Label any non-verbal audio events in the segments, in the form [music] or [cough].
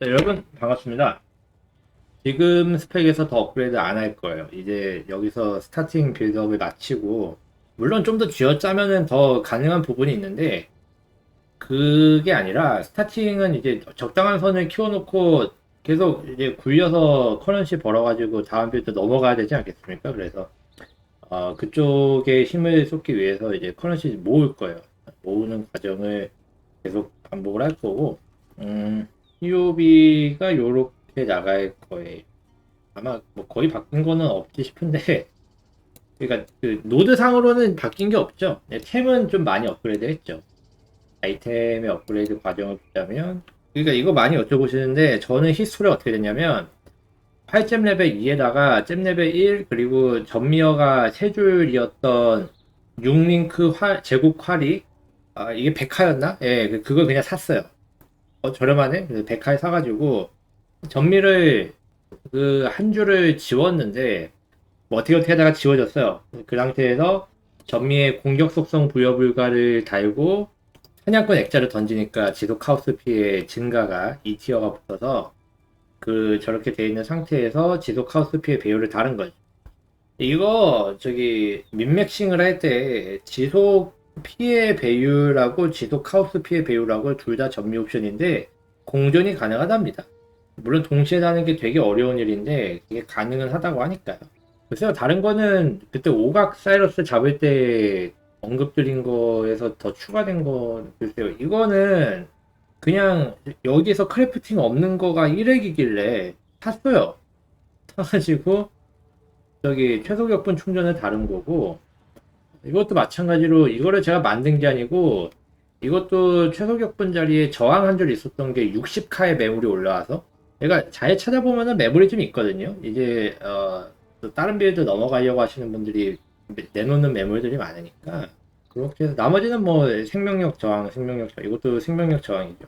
자, 여러분 반갑습니다. 지금 스펙에서 더 업그레이드 안 할 거예요. 이제 여기서 스타팅 빌드업을 마치고 물론 좀 더 쥐어짜면은 더 가능한 부분이 있는데 그게 아니라 스타팅은 이제 적당한 선을 키워놓고 계속 이제 굴려서 커런시 벌어가지고 다음 빌드 넘어가야 되지 않겠습니까? 그래서 어, 그쪽에 힘을 쏟기 위해서 이제 커런시 모을 거예요. 모으는 과정을 계속 반복을 할 거고 음, POB가 요렇게 나갈 거예요. 아마 뭐 거의 바뀐 거는 없지 싶은데 [laughs] 그러니까 그 노드상으로는 바뀐 게 없죠. 네, 템은 좀 많이 업그레이드 했죠. 아이템의 업그레이드 과정을 보자면 그러니까 이거 많이 여쭤보시는데 저는 히스토리 어떻게 됐냐면 8잼 레벨 2에다가 잼 레벨 1 그리고 전미어가 세 줄이었던 6링크 활, 제국 활이 아, 이게 백화였나? 예, 그- 그걸 그냥 샀어요. 어, 저렴하네? 그래서 백화에 사가지고 전미를 그 한 줄을 지웠는데 뭐 어떻게 어떻게 하다가 지워졌어요. 그 상태에서 전미의 공격 속성 부여 불가를 달고 사냥꾼 액자를 던지니까 지속 카우스 피해 증가가 2티어가 붙어서 그 저렇게 돼 있는 상태에서 지속 카우스 피해 배율을 다른 거죠. 이거 저기 민맥싱을 할 때 지속 피해 배율하고 지속 카우스 피해 배율하고 둘 다 전미 옵션인데 공존이 가능하답니다. 물론 동시에 다는 게 되게 어려운 일인데 이게 가능은 하다고 하니까요. 글쎄요 다른 거는 그때 오각 사이러스 잡을 때 언급드린 거에서 더 추가된 거 글쎄요 이거는 그냥 여기서 크래프팅 없는 거가 1액이길래 샀어요. 사가지고 저기 최소 격분 충전은 다른 거고 이것도 마찬가지로 이거를 제가 만든 게 아니고 이것도 최소 격분 자리에 저항 한 줄 있었던 게 60카의 매물이 올라와서 그러니까 잘 찾아보면은 매물이 좀 있거든요. 이제 어, 또 다른 빌드 넘어가려고 하시는 분들이 내놓는 매물들이 많으니까 그렇게 해서 나머지는 뭐 생명력 저항, 생명력 저항 이것도 생명력 저항이죠.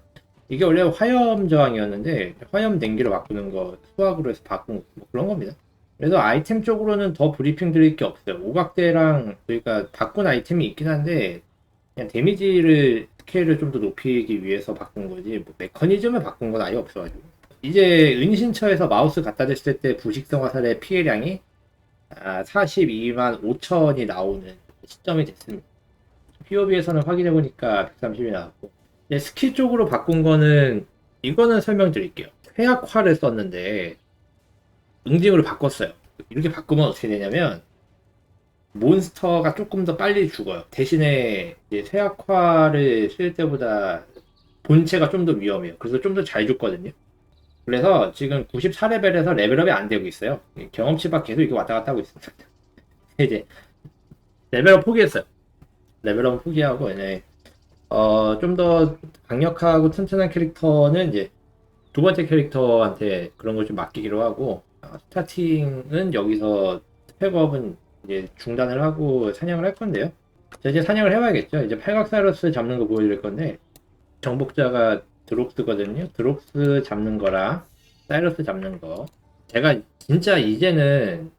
이게 원래 화염 저항이었는데 화염 냉기로 바꾸는 거 수학으로 해서 바꾼 뭐 그런 겁니다. 그래서 아이템 쪽으로는 더 브리핑 드릴 게 없어요. 오각대랑 그러니까 바꾼 아이템이 있긴 한데 그냥 데미지를 스케일을 좀 더 높이기 위해서 바꾼 거지 뭐 메커니즘을 바꾼 건 아예 없어가지고 이제 은신처에서 마우스 갖다 댔을 때 부식성 화살의 피해량이 아, 42만 5천이 나오는 시점이 됐습니다. POB에서는 확인해 보니까 130이 나왔고 스킬 쪽으로 바꾼 거는 이거는 설명드릴게요. 회학화를 썼는데 응징으로 바꿨어요. 이렇게 바꾸면 어떻게 되냐면 몬스터가 조금 더 빨리 죽어요. 대신에 이제 쇠약화를 쓸 때보다 본체가 좀 더 위험해요. 그래서 좀 더 잘 죽거든요. 그래서 지금 94레벨에서 레벨업이 안 되고 있어요. 경험치박 계속 이거 왔다 갔다 하고 있습니다. [laughs] 이제 레벨업 포기했어요. 레벨업 포기하고 이제 어, 좀 더 강력하고 튼튼한 캐릭터는 이제 두 번째 캐릭터한테 그런 걸 좀 맡기기로 하고 어, 스타팅은 여기서 스펙업은 이제 중단을 하고 사냥을 할 건데요. 자, 이제 사냥을 해봐야겠죠. 이제 팔각사이러스 잡는 거 보여드릴 건데 정복자가 드록스거든요. 드록스 잡는 거랑 사이러스 잡는 거. 제가 진짜 이제는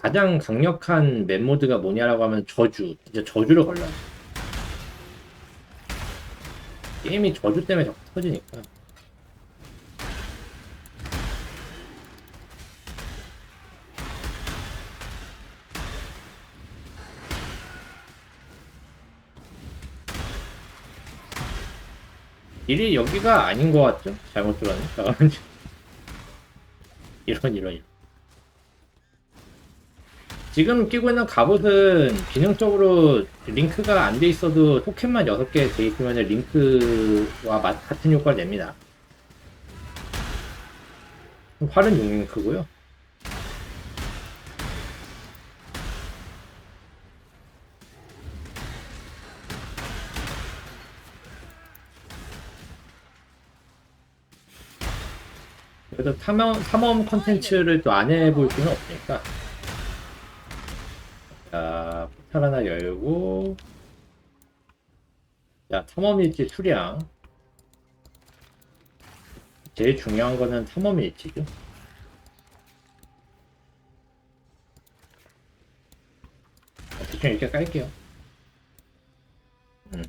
가장 강력한 맵 모드가 뭐냐라고 하면 저주. 진짜 저주를 걸러요. 게임이 저주 때문에 자꾸 터지니까. 일이 여기가 아닌 것 같죠? 잘못 들었네. 잠깐만요. [laughs] 이런 이런 이런. 지금 끼고 있는 갑옷은 기능적으로 링크가 안 돼 있어도 토큰만 6개 돼 있으면 링크와 맛- 같은 효과를 냅니다. 활은 6링크고요. 그래도 탐험, 탐험 컨텐츠를 또 안 해볼 수는 없으니까. 자, 포탈 하나 열고. 자, 탐험 일지 수량. 제일 중요한 거는 탐험 일지죠. 대충 이렇게 깔게요. 음.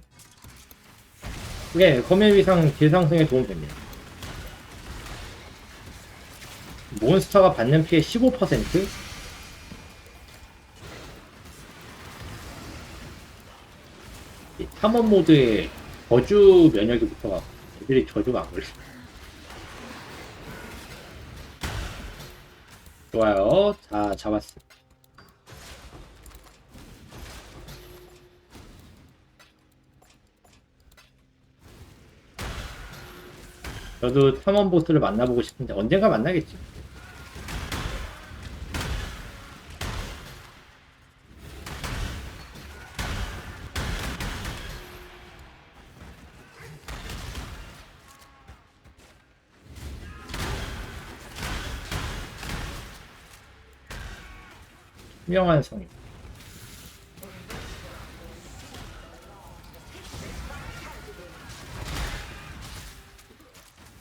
네, 검의 위상 딜 상승에 도움 됩니다. 몬스터가 받는 피해 15%? 이 탐험 모드에 저주 면역이 붙어갖고 애들이 저주가 안 걸려. 좋아요. 자, 잡았어. 저도 탐험 보스를 만나보고 싶은데 언젠가 만나겠지. 투명한 성입.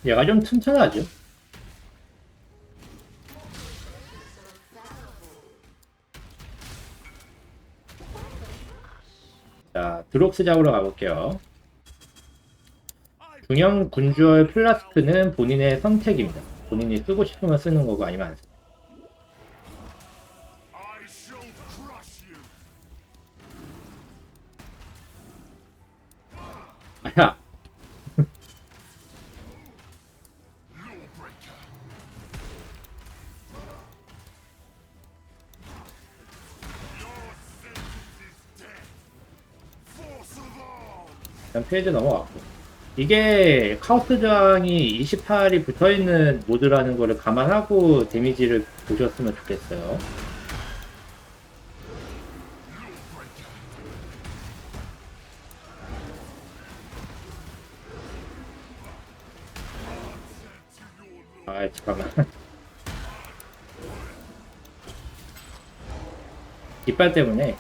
얘가 좀 튼튼하죠. 자, 드록스 잡으러 가볼게요. 중형 군주얼 플라스크는 본인의 선택입니다. 본인이 쓰고 싶으면 쓰는 거고 아니면 안 써. I arms. 일단 페이지 넘어갔고. 이게 카우스 저항이 28이 붙어있는 모드라는 거를 감안하고 데미지를 보셨으면 좋겠어요. 아, 잠깐만. [laughs] 이빨 때문에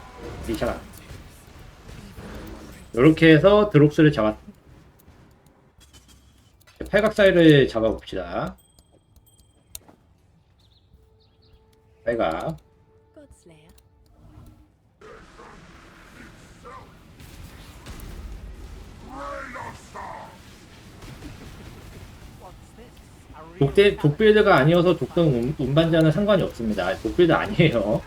돼. 이렇게 해서 드록스를 잡았습니다. 팔각사이를 잡아봅시다. 팔각. 독대, 독빌드가 아니어서 독성 운- 운반자는 상관이 없습니다. 독빌드 아니에요.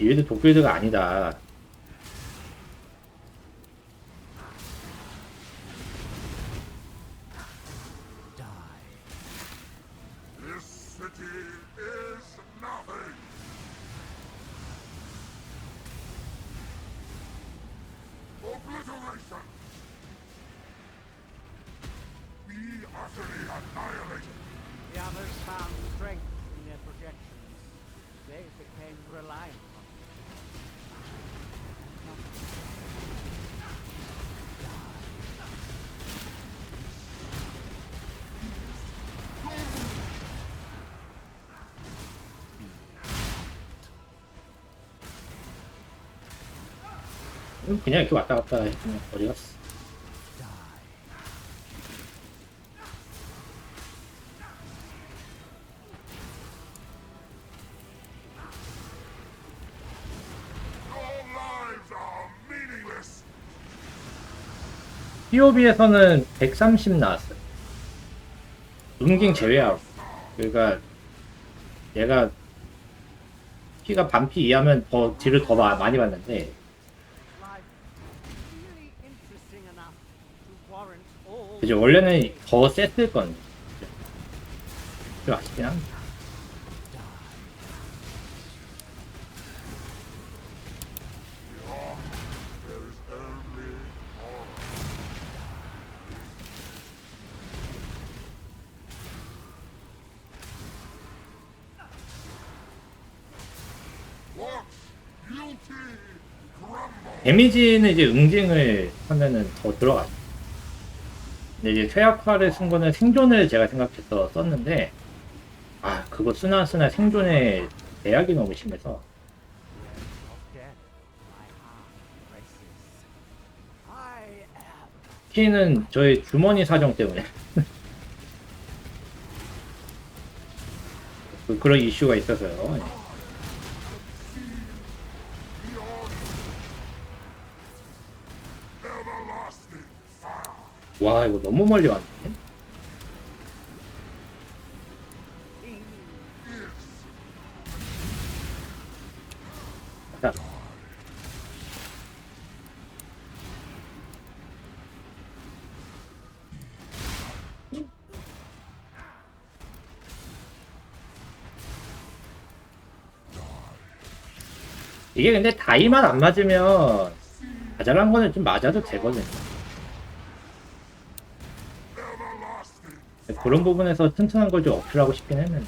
얘도 독빌드가 아니다. utterly annihilated. The others found strength in their projections. They became reliant on it. 그냥 이렇게 왔다 갔다 했으면 어디 갔어. POB에서는 130 나왔어요. 웅징 제외하고. 그러니까 얘가 피가 반피 이하면 더 딜을 더 마- 많이 받는데 그죠 원래는 더 셌을 건데 좀 아쉽긴 합니다. 데미지는 이제 응징을 하면은 더 들어가죠. 근데 이제 최악화를 쓴 거는 생존을 제가 생각해서 썼는데, 아, 그거 쓰나 쓰나 생존에 제약이 너무 심해서, 키는 저의 주머니 사정 때문에. [laughs] 그- 그런 이슈가 있어서요. 와 이거 너무 멀리 왔네. 자. 이게 근데 다이만 안 맞으면 자잘한 거는 좀 맞아도 되거든요. 그런 부분에서 튼튼한 걸 좀 어필하고 싶긴 했는데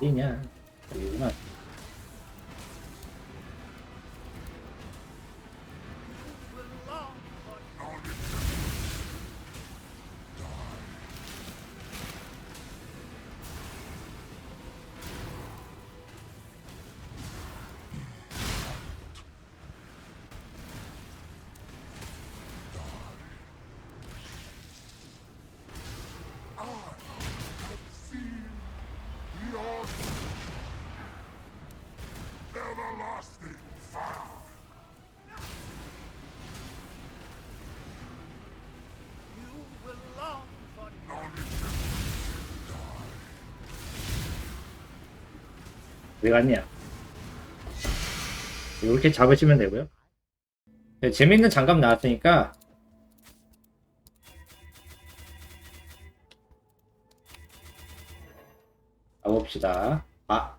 一年一万 왜 갔냐? 이렇게 잡으시면 되고요. 네, 재밌는 장갑 나왔으니까 가봅시다. 아